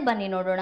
ಬನ್ನಿ ನೋಡೋಣ.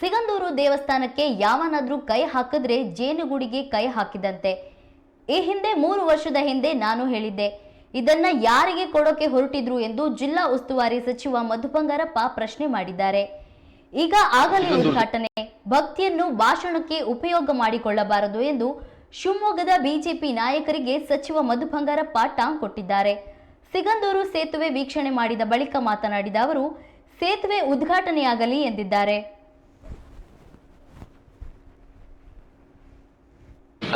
ಸಿಗಂದೂರು ದೇವಸ್ಥಾನಕ್ಕೆ ಯಾವನಾದರೂ ಕೈ ಹಾಕಿದ್ರೆ ಜೇನುಗೂಡಿಗೆ ಕೈ ಹಾಕಿದಂತೆ. ಈ ಹಿಂದೆ ಮೂರು ವರ್ಷದ ಹಿಂದೆ ನಾನು ಹೇಳಿದ್ದೆ. ಇದನ್ನ ಯಾರಿಗೆ ಕೊಡೋಕೆ ಹೊರಟಿದ್ರು ಎಂದು ಜಿಲ್ಲಾ ಉಸ್ತುವಾರಿ ಸಚಿವ ಮಧು ಬಂಗಾರಪ್ಪ ಪ್ರಶ್ನೆ ಮಾಡಿದ್ದಾರೆ. ಈಗ ಆಗಲೇ ಉದ್ಘಾಟನೆ. ಭಕ್ತಿಯನ್ನು ಭಾಷಣಕ್ಕೆ ಉಪಯೋಗ ಮಾಡಿಕೊಳ್ಳಬಾರದು ಎಂದು ಶಿವಮೊಗ್ಗದ ಬಿಜೆಪಿ ನಾಯಕರಿಗೆ ಸಚಿವ ಮಧು ಬಂಗಾರಪ್ಪ ಟಾಂಗ್ ಕೊಟ್ಟಿದ್ದಾರೆ. ಸಿಗಂದೂರು ಸೇತುವೆ ವೀಕ್ಷಣೆ ಮಾಡಿದ ಬಳಿಕ ಮಾತನಾಡಿದ ಅವರು ಸೇತುವೆ ಉದ್ಘಾಟನೆಯಾಗಲಿ ಎಂದಿದ್ದಾರೆ.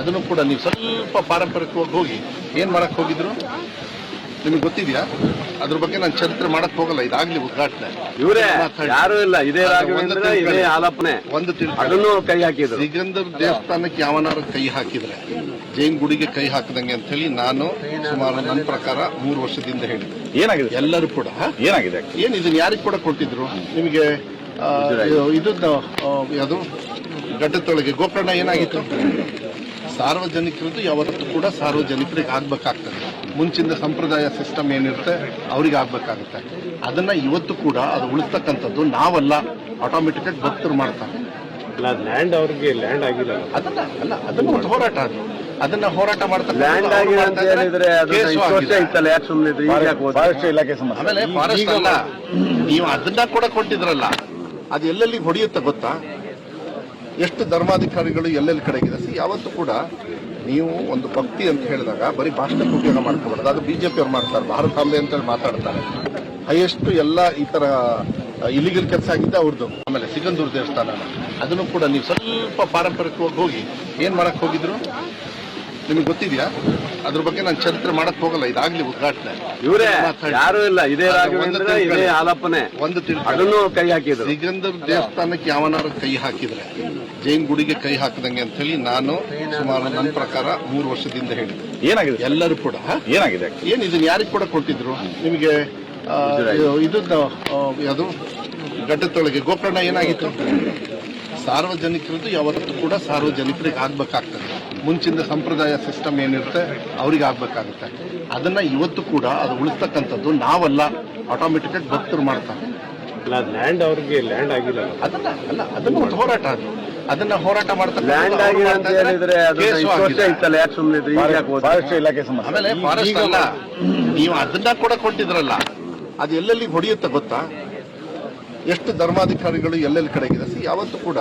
ಅದನ್ನು ಕೂಡ ನೀವು ಸ್ವಲ್ಪ ಪಾರಂಪರಿಕವಾಗಿ ಹೋಗಿ ಏನು ಮಾಡಕ್ಕೆ ಹೋಗಿದ್ರು? ನಿಮಗೆ ಗೊತ್ತಿದ್ಯಾ? ಅದ್ರ ಬಗ್ಗೆ ನಾನು ಚರಿತ್ರೆ ಮಾಡಕ್ ಹೋಗಲ್ಲ ಇದಾಗ್ಲಿ ಉದ್ಘಾಟನೆ. ಇವರೇ. ಯಾರು ಇಲ್ಲ ಇದೇ ರಾಘವೇಂದ್ರ ಒಂದು. ಅದನ್ನು ಕೈ ಹಾಕಿದ್ರು. ಸಿಗಂಧ ದೇವಸ್ಥಾನಕ್ಕೆ ಯಾವನಾರು ಕೈ ಹಾಕಿದ್ರೆ ಜೈನ್ ಗುಡಿಗೆ ಕೈ ಹಾಕದಂಗೆ ಅಂತ ಹೇಳಿ ನಾನು ಸುಮಾರು ನನ್ನ ಪ್ರಕಾರ ಮೂರು ವರ್ಷದಿಂದ ಹೇಳಿದೆ. ಏನಾಗಿದೆ? ಎಲ್ಲರೂ ಕೂಡ ಏನಾಗಿದೆ ಏನ್ ಇದನ್ನ ಯಾರಿಗೆ ಕೂಡ ಕೊಟ್ಟಿದ್ರು? ನಿಮಗೆ ಇದು ಇದನ್ನ ಯಾವುದು? ಘಟ್ಟದೊಳಗೆ ಗೋಕರ್ಣ ಏನಾಗಿತ್ತು? ಸಾರ್ವಜನಿಕರದ್ದು ಯಾವತ್ತೂ ಕೂಡ ಸಾರ್ವಜನಿಕರಿಗೆ ಆಗ್ಬೇಕಾಗ್ತದೆ. ಮುಂಚಿನ ಸಂಪ್ರದಾಯ ಸಿಸ್ಟಮ್ ಏನಿರುತ್ತೆ ಅವ್ರಿಗೆ ಆಗ್ಬೇಕಾಗುತ್ತೆ. ಅದನ್ನ ಇವತ್ತು ಕೂಡ ಅದು ಉಳಿಸ್ತಕ್ಕಂಥದ್ದು ನಾವಲ್ಲ ಆಟೋಮೆಟಿಕ್ ಆಗಿ ಭಕ್ತರು ಮಾಡ್ತಾರೆ. ಲ್ಯಾಂಡ್ ಅವ್ರಿಗೆ ಲ್ಯಾಂಡ್ ಆಗಿಲ್ಲ ಅದನ್ನ ಅಲ್ಲ ಅದನ್ನ ಒಂದು ಹೋರಾಟ ಅದು. ಅದನ್ನ ಹೋರಾಟ ಮಾಡ್ತಾ ಲ್ಯಾಂಡ್ ಆಗಿದೆ ಅಂತ ಹೇಳಿದ್ರೆ ಫಾರೆಸ್ಟ್ ಇಲಾಖೆ ಆಮೇಲೆ ಫಾರೆಸ್ಟ್ ಅಲ್ಲ. ನೀವು ಅದನ್ನ ಕೂಡ ಕೊಟ್ಟಿದ್ರಲ್ಲ. ಅದು ಎಲ್ಲೆಲ್ಲಿ ಹೊಡೆಯುತ್ತೆ ಗೊತ್ತಾ? ಎಷ್ಟು ಧರ್ಮಾಧಿಕಾರಿಗಳು ಎಲ್ಲೆಲ್ಲಿ ಕಡೆಗಿದೆ? ಸಿ ಯಾವತ್ತೂ ಕೂಡ ನೀವು ಒಂದು ಭಕ್ತಿ ಅಂತ ಹೇಳಿದಾಗ ಬರೀ ಭಾಷಣಕ್ಕೆ ಉಪಯೋಗ ಮಾಡ್ಕೋಬಾರ್ದು. ಅದು ಬಿಜೆಪಿ ಅವ್ರು ಮಾಡ್ತಾರೆ. ಭಾರತಾಂಬೆ ಅಂತ ಅಂತೇಳಿ ಮಾತಾಡ್ತಾರೆ. ಹೈಯೆಸ್ಟ್ ಎಲ್ಲ ಈ ತರ ಇಲಿಗಲ್ ಕೆಲಸ ಆಗಿದ್ದೆ ಅವ್ರದ್ದು ಆಮೇಲೆ ಸಿಗಂದೂರು ದೇವಸ್ಥಾನ. ಅದನ್ನು ಕೂಡ ನೀವು ಸ್ವಲ್ಪ ಪಾರಂಪರಿಕವಾಗಿ ಹೋಗಿ ಏನ್ ಮಾಡಕ್ ಹೋಗಿದ್ರು? ನಿಮಗೆ ಗೊತ್ತಿದ್ಯಾ? ಅದ್ರ ಬಗ್ಗೆ ನಾನು ಚರಿತ್ರೆ ಮಾಡಕ್ ಹೋಗಲ್ಲ ಇದಾಗ್ಲಿ ಉದ್ಘಾಟನೆ. ಇವರೇ ಯಾರು ಇಲ್ಲ ಇದೇ ಅದು ಒಂದು. ಅದನ್ನು ಕೈ ಹಾಕಿದ್ರು. ಸಿಗಂಧರ್ ದೇವಸ್ಥಾನಕ್ಕೆ ಯಾವನಾರು ಕೈ ಹಾಕಿದ್ರೆ ಜೈನ್ ಗುಡಿಗೆ ಕೈ ಹಾಕದಂಗೆ ಅಂತ ಹೇಳಿ ನಾನು ಸುಮಾರು ನನ್ನ ಪ್ರಕಾರ ಮೂರು ವರ್ಷದಿಂದ ಹೇಳಿದ್ರು ಏನಾಗಿದೆ? ಎಲ್ಲರೂ ಕೂಡ ಏನಾಗಿದೆ? ಏನ್ ಇದನ್ನ ಯಾರಿಗೆ ಕೂಡ ಕೊಟ್ಟಿದ್ರು? ನಿಮಗೆ ಇದು ಇದನ್ನ ಅದು ಘಟ್ಟದೊಳಗೆ ಗೋಕರ್ಣ ಏನಾಗಿತ್ತು? ಸಾರ್ವಜನಿಕರದ್ದು ಯಾವತ್ತೂ ಕೂಡ ಸಾರ್ವಜನಿಕರಿಗೆ ಆಗ್ಬೇಕಾಗ್ತದೆ. ಮುಂಚಿನ ಸಂಪ್ರದಾಯ ಸಿಸ್ಟಮ್ ಏನಿರುತ್ತೆ ಅವ್ರಿಗೆ ಆಗ್ಬೇಕಾಗುತ್ತೆ. ಅದನ್ನ ಇವತ್ತು ಕೂಡ ಅದು ಉಳಿಸ್ತಕ್ಕಂಥದ್ದು ನಾವಲ್ಲ ಆಟೋಮೆಟಿಕ್ ಆಗಿ ಭಕ್ತರು ಮಾಡ್ತಾರೆ. ಲ್ಯಾಂಡ್ ಅವ್ರಿಗೆ ಲ್ಯಾಂಡ್ ಆಗಿಲ್ಲ ಅದನ್ನ ಅಲ್ಲ ಅದನ್ನ ಒಂದು ಹೋರಾಟ ಅದು. ಅದನ್ನ ಹೋರಾಟ ಮಾಡ್ತಾ ಲ್ಯಾಂಡ್ ಅಂತ ಹೇಳಿದ್ರೆ ಅದು ಆಗಿದೆ. ಇತ್ತಲ್ಲ ಯಾಕೆ ಸುಮ್ಮನೆ ಫಾರೆಸ್ಟ್ ಇಲಾಖೆ ಆಮೇಲೆ ಫಾರೆಸ್ಟ್ ಅಲ್ಲ. ನೀವು ಅದನ್ನ ಕೂಡ ಕೊಟ್ಟಿದ್ರಲ್ಲ. ಅದು ಎಲ್ಲೆಲ್ಲಿ ಹೊಡೆಯುತ್ತೆ ಗೊತ್ತಾ? ಎಷ್ಟು ಧರ್ಮಾಧಿಕಾರಿಗಳು ಎಲ್ಲೆಲ್ಲಿ ಕಡೆಗಿದೆ ಸಿ ಯಾವತ್ತೂ ಕೂಡ